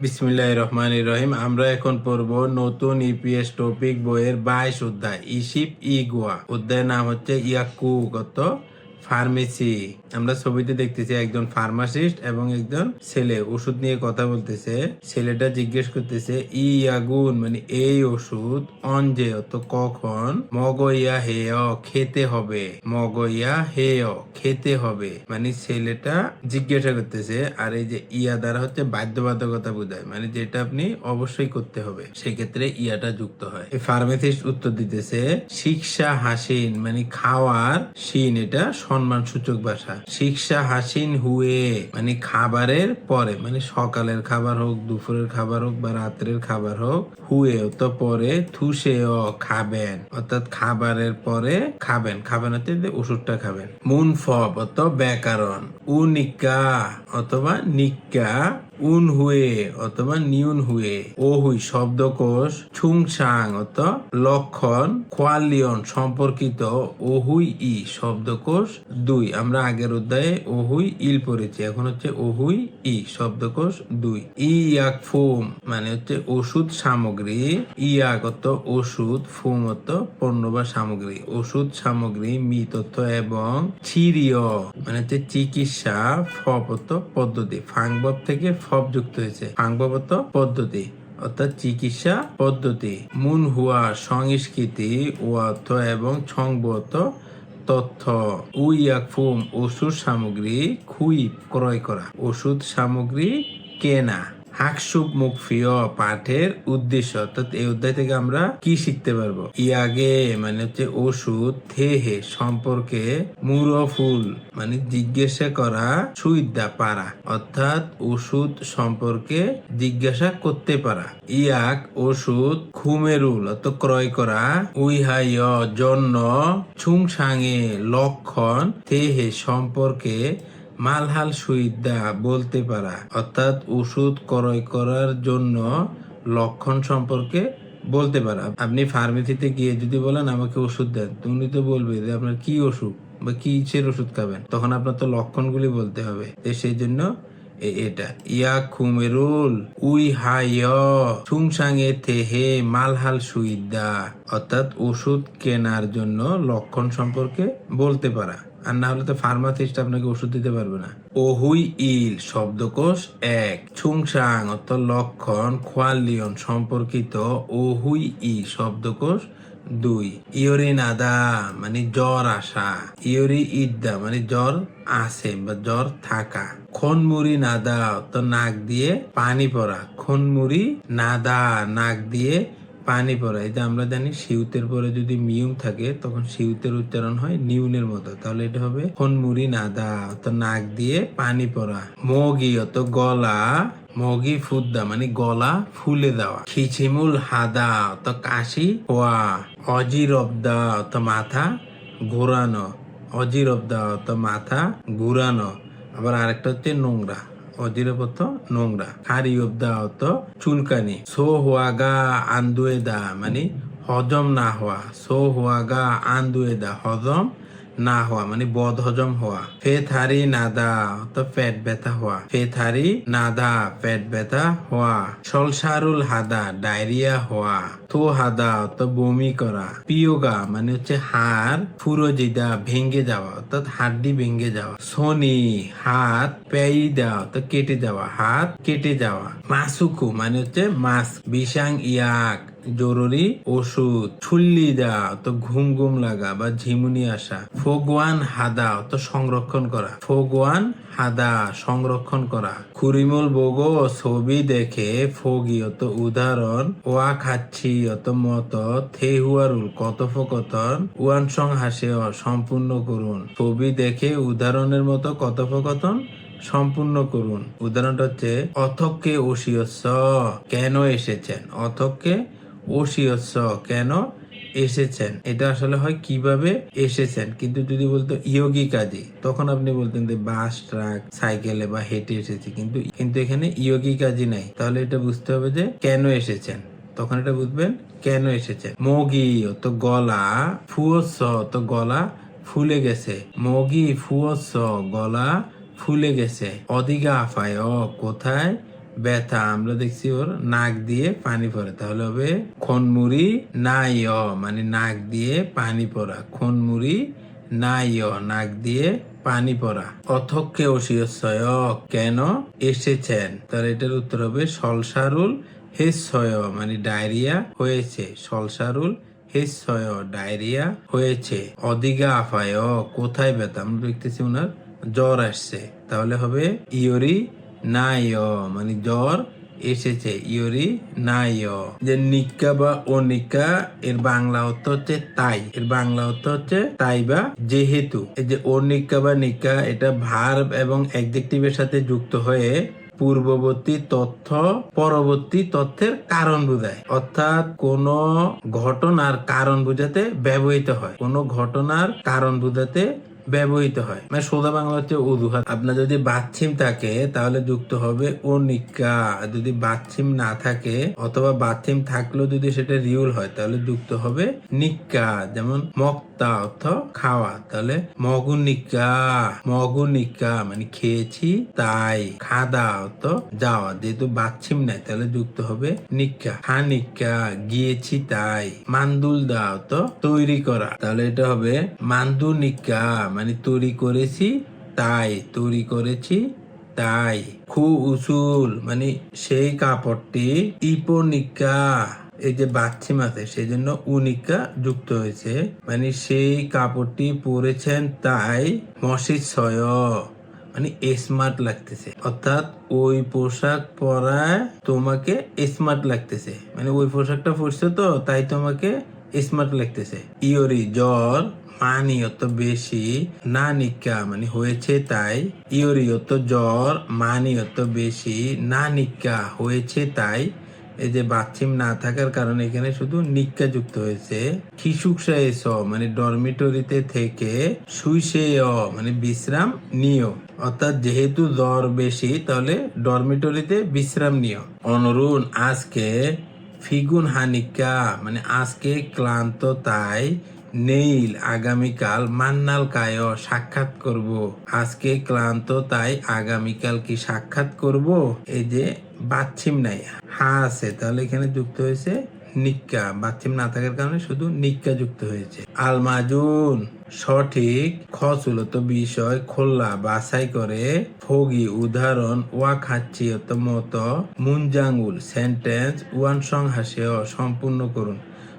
বিসমিল্লাহ রহমান রহিম। আমরা এখন পড়ব নতুন ইপিএস টপিক বইয়ের বাইশ অধ্যায় ইসিপ ইগুয়া অধ্যায়ের নাম হচ্ছে ইয়াকু কত ফার্মেসি। আমরা ছবিতে দেখতেছি একজন ফার্মাসিস্ট এবং একজন ছেলে। ওষুধ নিয়ে কথা বলতেছে। ছেলেটা জিজ্ঞেস করতেছে, ই আগুন মানে এই ওষুধ অঞ্জে, অত কখন? মগইয়া হেয়, খেতে হবে। মগইয়া হেয়, খেতে হবে। মানে ছেলেটা জিজ্ঞাসা করতেছে, আর এই যে ইয়া দ্বারা হচ্ছে বাধ্যবাধকতা বোঝায় মানে যেটা আপনি অবশ্যই করতে হবে, সেক্ষেত্রে ইয়াটা যুক্ত হয়। ফার্মাসিস্ট উত্তর দিতেছে, শিক্ষা হাসিন মানে খাওয়ার শিন, এটা সম্মান সূচক ভাষা শিক্ষা হাসিন হুয়ে মানে খাবারের পরে মানে সকালের খাবার হোক, দুপুরের খাবার হোক বা রাত্রের খাবার হোক, হুয়ে তো পরে থুসেও খাবেন। অর্থাৎ খাবারের পরে খাবেন। খাবেন হচ্ছে ওষুধটা খাবেন। মুন ফব অত ব্যাকরণ। উনিকা অথবা নিকা উন হুয়ে অথবা নিউন হুয়ে, ও হুই শব্দকোষ ছুংসাং অত লক্ষণ, কোয়ালিয়ন সম্পর্কিত ওহুই ই শব্দকোষ দুই। আমরা আগের অধ্যায়ে ওহুই ইল পড়েছি, এখন হচ্ছে ওহুই ই শব্দকোষ দুই। ইয়াক ফোম মানে হচ্ছে ওষুধ সামগ্রী ইয়াক অত ওষুধ, ফোম অত পণ্য বা সামগ্রী, ওষুধ সামগ্রী, মি তথ্য এবং চিরিয় মানে হচ্ছে চিকিৎসা ফপত পদ্ধতি, ফাংবব থেকে ফব যুক্ত হয়েছে। সাংবত পদ্ধতি, অর্থাৎ চিকিৎসা পদ্ধতি। মুন হুয়া সংস্কৃতি ও অর্থ এবং সংবত তথ্য। উইয়াকুম ওষুধ সামগ্রী খুই ক্রয় করা। ওষুধ সামগ্রী কেনা। হাকসুপ মুখফিয় পাঠের উদ্দেশ্য। অর্থাৎ এই অধ্যায় থেকে আমরা কি শিখতে পারব? ইয়াগে মানে হচ্ছে ওষুধ থেহে সম্পর্কে মুরফুল মানে জিজ্ঞাসা করা সুইদা পারা। অর্থাৎ ওষুধ সম্পর্কে জিজ্ঞাসা করতে পারা। ইয়াক ওষুধ খুমেরুল, অর্থাৎ ক্রয় করা। উইহায় জন্য ছুংসাঙে লক্ষণ থেহে সম্পর্কে মালহাল সুইদা বলতে পারা, অর্থাৎ ওষুধ ক্রয় করার জন্য লক্ষণ সম্পর্কে বলতে পারা। আপনি ফার্মেসিতে গিয়ে যদি বলেন, আমাকে ওষুধ দেন তুমি তো বলবে যে, আপনার কি অসুখ বা কিসের ওষুধ খাবেন? তখন আপনার তো লক্ষণগুলি বলতে হবে। সেই জন্য এটা। ইয়া খুমেরুল উই হায় সুংসাঙে মালহাল সুইদা অর্থাৎ ওষুধ কেনার জন্য লক্ষণ সম্পর্কে বলতে পারা। আর না হলে তো ফার্মাসিস্ট আপনাকে ওষুধ দিতে পারবে না। ওহুই ইল, শব্দকোষ এক। ছুংসাং অর্থ লক্ষণ, খোয়ালিয়ন, সম্পর্কিত ওহুই ই শব্দকোষ দুই। ইয়রি নাদা মানে জ্বর আসা। ইয়রি ইদ্দা মানে জ্বর আসে বা জ্বর থাকা। খনমুড়ি নাদা তো নাক দিয়ে পানি পড়া। খনমুড়ি নাদা, নাক দিয়ে পানি পড়া এটা আমরা জানি সিউতের পরে যদি মিউম থাকে, তখন সিউতের উচ্চারণ হয় নিউনের মতো। তাহলে এটা হবে খনমুড়ি নাদা তো নাক দিয়ে পানি পড়া। মগি অত গলা, মগি ফুদ্দা মানে গলা ফুলে দেওয়া। খিচিমুল হাদা অত কাশি হওয়া অজিরবদা অত মাথা ঘোরানো। অজিরবদা অত মাথা ঘুরানো। আবার আরেকটা হচ্ছে নোংরা। অজিরবত নোংরা হারি অব্দা অত চুলকানি সো হোয়াগা আন্দুয়েদা মানে হজম না হওয়া সো হোয়াগা আন্দুয়েদা হজম না হওয়া মানে বদ হজম হওয়া ফেথারি নাদা, তো পেট ব্যথা হওয়া। ফেথারি নাদা, পেট ব্যথা হওয়া। সলসারুল হাদা, ডায়রিয়া হওয়া। থো হাদা, তো বমি করা। পিয়োগা মানে হচ্ছে হাড় ফুরোজিদা, ভেঙে যাওয়া, অর্থাৎ হাড্ডি ভেঙে যাওয়া। শনি হাত পেইদা তো কেটে যাওয়া। হাত কেটে যাওয়া। মাসুকু মানে হচ্ছে মাস বিশাং ইয়াক। জরুরি ওষুধ, ছুল্লি দেওয়া তো ঘুম ঘুম লাগা বা ঝিমুনি আসা, ফোগওয়ান হাদা তো সংরক্ষণ করা, ফোগওয়ান হাদা, সংরক্ষণ করা, খুরিমুল বগো, ছবি দেখে ফগি অত উদাহরণ ওয়া খাচ্ছি অত মত, থেহুয়ারুল, কথোপকথন ওয়ান সং হাসে, সম্পূর্ণ করুন, ছবি দেখে উদাহরণের মতো কথোপকথন সম্পূর্ণ করুন, উদাহরণটা হচ্ছে, অথককে ওসিয়স্য কেন এসেছেন, অথককে ওসিয়স্য কেন এসেছেন? এটা আসলে হয় কীভাবে এসেছেন? কিন্তু যদি বলতো ইয়োগী কাজী, তখন আপনি বলতেন যে বাস, ট্রাক, সাইকেলে বা হেঁটে এসেছি। কিন্তু কিন্তু এখানে ইয়োগী কাজী নাই। তাহলে এটা বুঝতে হবে যে কেন এসেছেন? তখন এটা বুঝবেন, কেন এসেছেন? মগি, তো গলা ফুয়স তো গলা ফুলে গেছে। মগি ফুয়স গলা ফুলে গেছে। অদিগা আফায় কোথায়? ব্যথা আমরা দেখছি ওর নাক দিয়ে পানি পড়ে। তাহলে হবে খনমুড়ি নাই অ মানে নাক দিয়ে পানি পড়া। খনমুড়ি নাই অ নাক দিয়ে পানি পড়া। অথক্কে অসিয়সয়, কেন? এসেছেন। তাহলে এটার উত্তর হবে সলসারুল হেসয় মানে ডায়রিয়া হয়েছে। সলসারুল হেসয়, ডায়রিয়া হয়েছে। অদিগা আফায়, কোথায় ব্যথা? আমরা দেখতেছি ওনার জ্বর আসছে। তাহলে হবে ইয়রি নাই মানে জ্বর এসেছে ইয়রি নাই যে নিকা বা অনিকা, এর বাংলা অর্থ হচ্ছে তাই। এর বাংলা অর্থ হচ্ছে তাই বা যেহেতু। এই যে অনিকা বা নিকা, এটা ভার্ব এবং অ্যাডজেক্টিভের সাথে যুক্ত হয়ে পূর্ববর্তী তথ্য পরবর্তী তথ্যের কারণ বোঝায়। অর্থাৎ কোন ঘটনার কারণ বোঝাতে ব্যবহৃত হয়। কোন ঘটনার কারণ বোঝাতে ব্যবহৃত হয়। মানে সোজা বাংলা হচ্ছে অজুহাত। আপনার যদি বাচ্ছিম থাকে, তাহলে যুক্ত হবে অনিকা। যদি বাচ্ছিম না থাকে, অথবা বাচ্ছিম থাকলেও যদি সেটা রিউল হয়, তাহলে যুক্ত হবে নিক্কা যেমন মক্তা অর্থ খাওয়া, তাহলে মগুনিকা। মগুনিকা মানে খেয়েছি, তাই। খাদা অর্থ যাওয়া, যেহেতু বাচ্ছিম নাই, তাহলে যুক্ত হবে নিক্কা হানিকা গিয়েছি, তাই। মান্দুল দা অর্থ তৈরি করা, তাহলে এটা হবে মান্দুনিকা। মানে তৈরি করেছি, তাই, তৈরি করেছি, তাই। খু উসুল মানে সেই কাপড়টি ইপনিকা, এই যে বাচ্চিম আছে, সেই জন্য উনিকা যুক্ত হয়েছে। মানে সেই কাপড়টি পরেছেন তাই মসিদ ছয় মানে স্মার্ট লাগতেছে। অর্থাৎ ওই পোশাক পরায় তোমাকে স্মার্ট লাগতেছে। মানে ওই পোশাকটা পরছো তো, তাই তোমাকে স্মার্ট লাগতেছে। ইয়রি, জ্বর মানি অত বেশি না নিকা মানে হয়েছে তাই। ইয়রি অত জ্বর, মানি অত বেশি না নিকা, হয়েছে তাই। এই যে বাচ্চিম না থাকার কারণে এখানে শুধু নিক্কা যুক্ত হয়েছে। খিসুকসা এস মানে ডরমিটরিতে থেকে শুইসে মানে বিশ্রাম নিও। অর্থাৎ যেহেতু জ্বর বেশি, তাহলে ডরমিটরিতে বিশ্রাম নিও। অনুরুণ, আজকে ফিগুন হানিকা মানে আজকে ক্লান্ত তাই। নেইল আগামীকাল মান্নাল কায় সাক্ষাৎ করব। আজকে ক্লান্ত, তাই আগামীকাল কি সাক্ষাৎ করব? এই যে বাচ্ছিম নাই। হা আছে, তাহলে এখানে যুক্ত হয়েছে নিক্কা। বাচ্চিম না থাকার কারণে শুধু নিক্কা যুক্ত হয়েছে। আলমাজুন, সঠিক খচুলত বিষয় খোল্লা বাছাই করে ফগি, উদাহরণ ওয়া খাচ্ছি মত, মুনজাঙ্গুল, সেন্টেন্স ওয়ান সং হাসে সম্পূর্ণ করুন।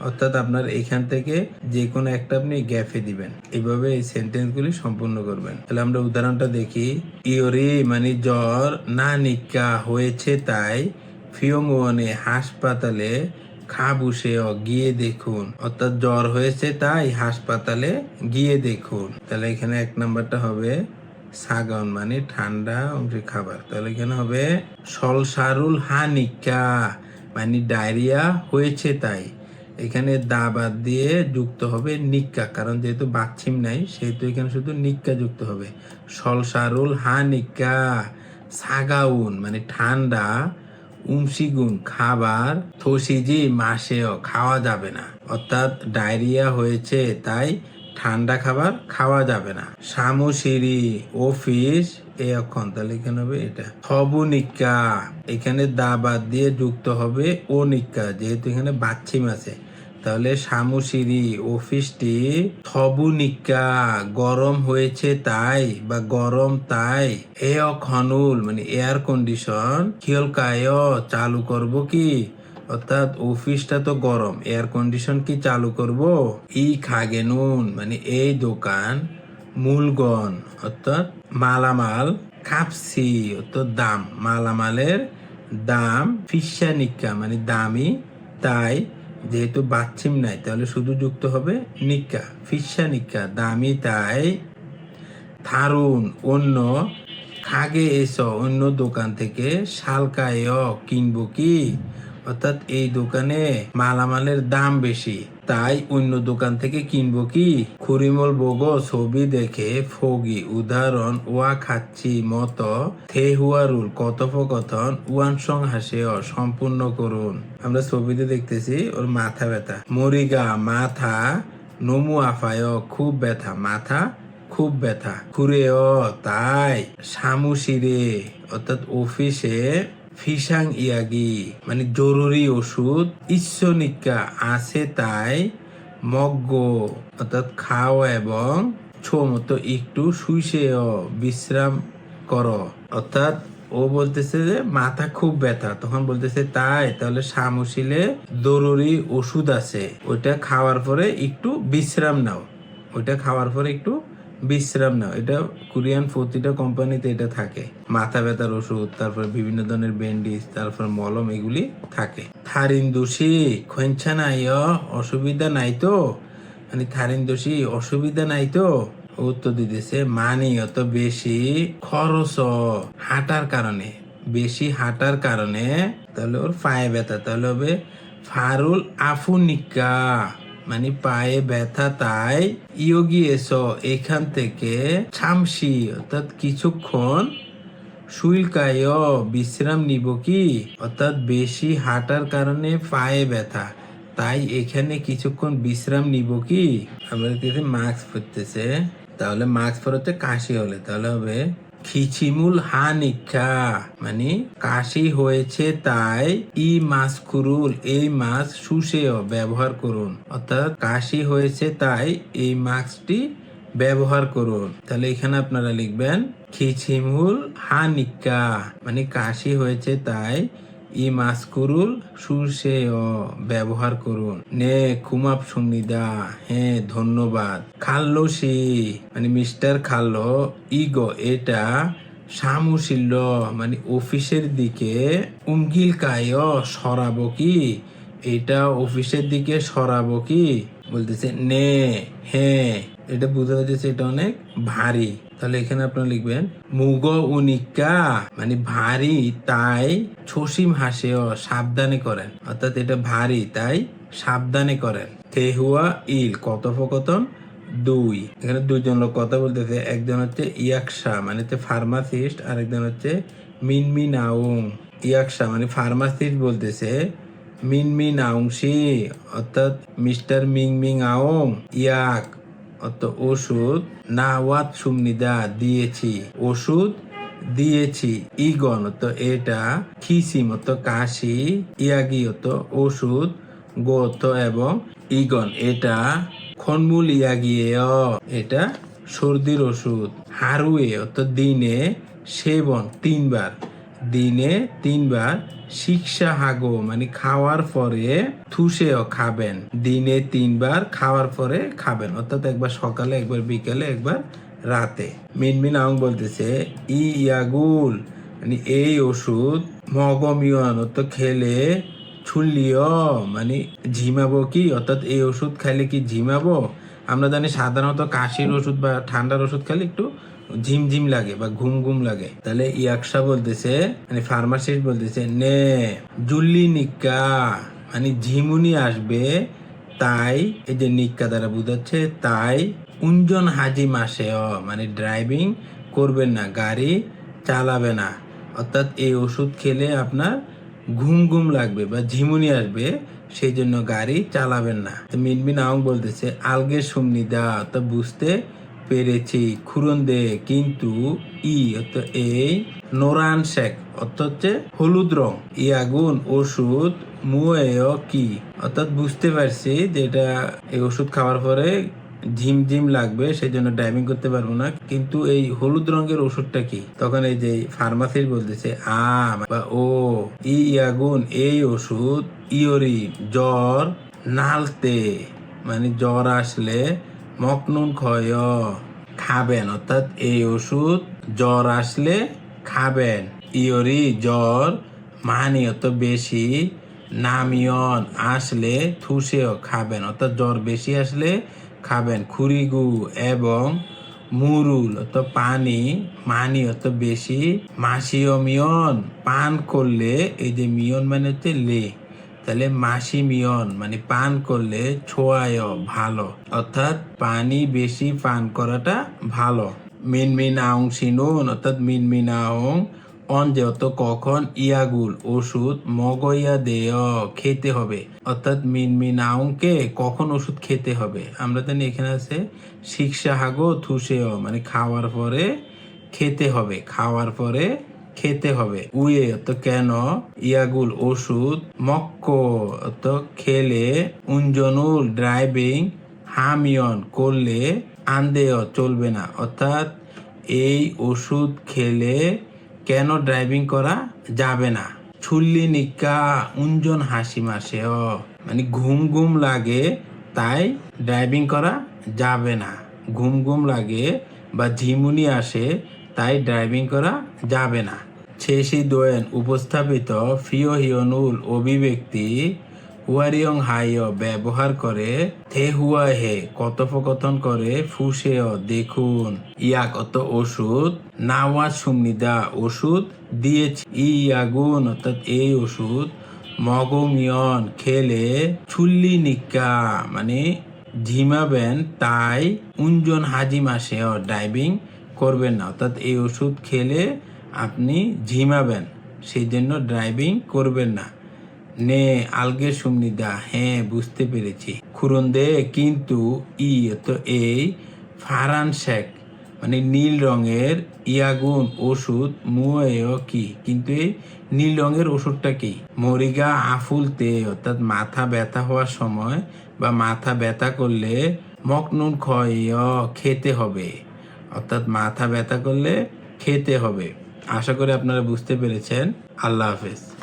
অর্থাৎ আপনার এখান থেকে যে কোনো একটা আপনি গ্যাফে দিবেন। এইভাবে এই সেন্টেন্স গুলি সম্পূর্ণ করবেন। তাহলে আমরা উদাহরণটা দেখি। ইওরি মানে জ্বর, না নিকা হয়েছে তাই ফিয়ংওয়ানে হাসপাতালে খাবুসে গিয়ে দেখুন। অর্থাৎ জ্বর হয়েছে তাই হাসপাতালে গিয়ে দেখুন। তাহলে এখানে এক নাম্বারটা হবে সাগন মানে ঠান্ডা অংশে খাবার। তাহলে এখানে হবে, সলসারুল হানিকা মানে ডায়রিয়া হয়েছে তাই এখানে দা বাদ দিয়ে যুক্ত হবে নিক্কা, কারণ যেহেতু বাচ্ছিম নাই, সেহেতু এখানে শুধু নিক্কা যুক্ত হবে। সলসারুল হা নিক্কা, সাগাউন মানে ঠান্ডা উমসিগুন খাবার, থসিজি, মাসেও, খাওয়া যাবে না। অর্থাৎ ডায়রিয়া হয়েছে, তাই ঠান্ডা খাবার খাওয়া যাবে না। সামুসিরি অফিস এই অক্ষণ, তাহলে এখানে হবে এটা। হবুনিকা এখানে দা বাদ দিয়ে যুক্ত হবে ও নিকা যেহেতু এখানে বাচ্ছিম আছে। তাহলে সামুসিরি অফিসটি থবুনিকা, গরম হয়েছে তাই বা গরম তাই, এ খনুল মানে এয়ার কন্ডিশন খিয়লকায় চালু করব কি? অর্থাৎ অফিসটা তো গরম এয়ার কন্ডিশন কি চালু করব? ই খাগে নুন মানে এই দোকান মূলগণ, অর্থাৎ মালামাল কাপসি অর্থাৎ দাম, মালামালের দাম ফিসানিকা মানে দামি তাই যেহেতু বাচ্চিম নাই, তাহলে শুধু যুক্ত হবে নিকা, ফিসা নিকা, দামি তাই। থারুন, অন্য খাগে এস, অন্য দোকান থেকে শালকায় কিনবো কি? অর্থাৎ এই দোকানে মালামালের দাম বেশি। তাই অন্য দোকান থেকে কিনবো কি? খুরিমল বগো ছবি দেখে ফগি, উদাহরণ, ওয়া খাচ্ছি মতো থেহুয়ারুল কথোপকথন ওয়ান সং হাসে সম্পূর্ণ করুন। আমরা ছবিতে দেখতেছি ওর মাথা ব্যথা। মরিগা, মাথা, নমু আফায় খুব ব্যথা, মাথা, খুব ব্যথা। খুরে ও তাই সামুশিরে অর্থাৎ অফিসে ফিসাং ইয়াগি মানে জরুরি ওষুধ। ঈশ্বনিকা আছে তাই মগ্গ, অর্থাৎ খাও এবং ছো মতো একটু শুইছেও, বিশ্রাম করো। অর্থাৎ ও বলতেছে যে মাথা খুব ব্যথা, তখন বলতেছে তাই, তাহলে সামুশিলে জরুরি ওষুধ আছে। ওইটা খাওয়ার পরে একটু বিশ্রাম নাও। ওইটা খাওয়ার পরে একটু বিশ্রাম নাও। এটা কোরিয়ান প্রতিটা কোম্পানিতে এটা থাকে। মাথা ব্যথার ওষুধ, তারপর বিভিন্ন ধরনের ব্যান্ডিজ, তারপর মলম, এগুলি থাকে। থারিন দোষী খোঁচা নাই অসুবিধা নাই তো? মানে থারিন দোষী, অসুবিধা নাই তো? উত্তর দিতেছে মানি অত বেশি খরচ হাঁটার কারণে। বেশি হাঁটার কারণে তাহলে ওর পায়ে ব্যথা, তাহলে হবে ফারুল আফুনিকা। মানে পায়ে ব্যথা, তাই ইয়োগি এসো এখান থেকে ছামসি, অর্থাৎ কিছুক্ষণ শুল্কায় বিশ্রাম নিব কি? অর্থাৎ বেশি হাঁটার কারণে পায়ে ব্যথা, তাই এখানে কিছুক্ষণ বিশ্রাম নিব কি? কিছু মাস্ক পরতেছে তাহলে মাস্ক পরতে কাশি হলে তাহলে হবে খিচিমুল হানিকা। মানে কাশি হয়েছে তাই ই মাস করুন এই মাস শুষেও ব্যবহার করুন। অর্থাৎ কাশি হয়েছে তাই এই মাস্কটি ব্যবহার করুন। তাহলে এখানে আপনারা লিখবেন, খিচিমুল হানিকা। মানে কাশি হয়েছে তাই ই মাস্কুরুল সুরসে ব্যবহার করুন। নে কুমাপ সুমিদা হ্যাঁ ধন্যবাদ। খাল্লো সি মানে মিস্টার খাল্লো, ইগো, এটা সামুশিল্য মানে অফিসের দিকে উমগিল কায় সরাবো কি? এটা অফিসের দিকে সরাবো কি? বলতেছে, নে হ্যাঁ এটা বোঝা যাচ্ছে এটা অনেক ভারী। তাহলে এখানে আপনারা লিখবেন, মুগ উনিকা মানে ভারী, তাই ছসিম হাসেও সাবধানে করেন। অর্থাৎ এটা ভারী, তাই সাবধানে করেন। তেহুয়া ইল কথোপকথন, দুই। এখানে দুইজন লোক কথা বলতেছে, একজন হচ্ছে ইয়াকশা মানে হচ্ছে ফার্মাসিস্ট আর একজন হচ্ছে মিনমিন আউং ইয়াকশা মানে ফার্মাসিস্ট বলতেছে মিনমিন আউংশি অর্থাৎ মিস্টার মিং মিং আউং ইয়াক। অত ওষুধ না ওয়াত সুমনিদা দিয়েছি। ওষুধ দিয়েছি। ইগন তো এটা, খিসি মতো কাশি, ইয়াগি তো ওষুধ গোত এবং ইগন এটা খনমূল ইয়াগিয়ে এটা সর্দির ওষুধ। হারুয়ে অত দিনে সেবন তিনবার। দিনে তিনবার শিক্ষা হাগো মানে খাওয়ার পরে থুসেও খাবেন। দিনে তিনবার খাওয়ার পরে খাবেন, অর্থাৎ একবার সকালে, একবার বিকালে, একবার রাতে। মিনমিন আং বলতেছে, ই ইয়াগুল মানে এই ওষুধ মগমিয়ন অত খেলে ছুললিও মানে ঝিমাবো কি? অর্থাৎ এই ওষুধ খাইলে কি ঝিমাবো? আমরা জানি সাধারণত কাশির ওষুধ বা ঠান্ডার ওষুধ খেলে একটু ঝিমঝিম লাগে বা ঘুম ঘুম লাগে। তাহলে ইয়াকশা বলতেছে মানে ফার্মাসিস্ট বলতেছে, নে, জুল্লি নিকা মানে ঝিমুনি আসবে, তাই এই যে নিক্কা দ্বারা বুঝাচ্ছে, তাই উঞ্জন হাজি মাসে মানে ড্রাইভিং করবেন না, গাড়ি চালাবে না। অর্থাৎ এই ওষুধ খেলে আপনার ঘুম ঘুম লাগবে বা ঝিমুনি আসবে, সেই জন্য গাড়ি চালাবেন না। মিনমিন আং বলতেছে আলগে সুমনিদা তো বুঝতে পেরেছি খুরন দে কিন্তু ই অর্থাৎ এই নোরান শেক অর্থাৎ হচ্ছে হলুদ রং। ই আগুন ওষুধ মুয়েও কি? অর্থাৎ বুঝতে পারছি যে এটা এই ওষুধ খাওয়ার পরে ঝিমঝিম লাগবে সেই জন্য ড্রাইভিং করতে পারব না। কিন্তু এই হলুদ রঙের ওষুধটা কি? তখন এই যে ফার্মাসিস্ট বলতেছে আ বা ও, ই আগুন এই ওষুধ ইওরি জ্বর নালতে। মানে জ্বর আসলে মকনুন ক্ষয় খাবেন। অর্থাৎ এই ওষুধ জ্বর আসলে খাবেন। ইয়রি জ্বর, মানি অত বেশি নামিয়ন আসলে থুসেও খাবেন। অর্থাৎ জ্বর বেশি আসলে খাবেন। খুরিগু এবং মুরুল অত পানি, মানি অত বেশি, মাসিও মিয়ন। পান করলে এই যে মিয়ন মানে হচ্ছে লে। তাহলে মাসি মিয়ন মানে পান করলে ছোয়ায় ভালো। অর্থাৎ পানি বেশি পান করাটা ভালো। মিন মিন আউং সিনুন, অর্থাৎ মিন মিন আউং। অঞ্জে কখন ইয়াগুল, ওষুধ মগইয়া দেয়, খেতে হবে। অর্থাৎ মিন মিন কখন ওষুধ খেতে হবে। আমরা জানি এখানে আছে শিক্ষা হাগো থুসেও মানে খাওয়ার পরে খেতে হবে। খাওয়ার পরে খেতে হবে। উয়ে তো কেন? ইয়াগুল ওষুধ মক্ক তো খেলে উঞ্জনুল ড্রাইভিং হামিয়ন করলে আন্দেয় চলবে না। অর্থাৎ এই ওষুধ খেলে কেন ড্রাইভিং করা যাবে না? ছুল্লি নিকা উঞ্জন হাসি মাসে। মানে ঘুম ঘুম লাগে, তাই ড্রাইভিং করা যাবে না। ঘুম ঘুম লাগে বা ঝিমুনি আসে, তাই ড্রাইভিং করা যাবে না। শেষি দোয়েন উপস্থাপিত ফিও হিয়নুল অভিব্যক্তি হুয়ারিয়ং হাইয় ব্যবহার করে থে হুয়া হে কথোপকথন করে ফুসেও দেখুন, ইয়াক অত ওষুধ নাওয়া সুমনিদা ওষুধ দিয়েছি, ইয়াগুন অর্থাৎ এই ওষুধ মগমিয়ন খেলে ছুল্লি নিকা মানে ঝিমাবেন তাই উঞ্জন হাজি মাসেও ড্রাইভিং করবেন না। অর্থাৎ এই ওষুধ খেলে আপনি ঝিমাবেন সেই জন্য ড্রাইভিং করবেন না। নে আলগে সুমনিদা। হ্যাঁ বুঝতে পেরেছি। খুরন্দে, কিন্তু ই তো এই ফারান শেখ মানে নীল রঙের ইয়াগুন ওষুধ মুয়েও কি? কিন্তু এই নীল রঙের ওষুধটা কি? মরিগা আফুলতে অর্থাৎ মাথা ব্যথা হওয়ার সময় বা মাথা ব্যথা করলে মকনুন ক্ষয় খেতে হবে। অর্থাৎ মাথা ব্যথা করলে খেতে হবে। আশা করি আপনারা বুঝতে পেরেছেন। আল্লাহ হাফেজ।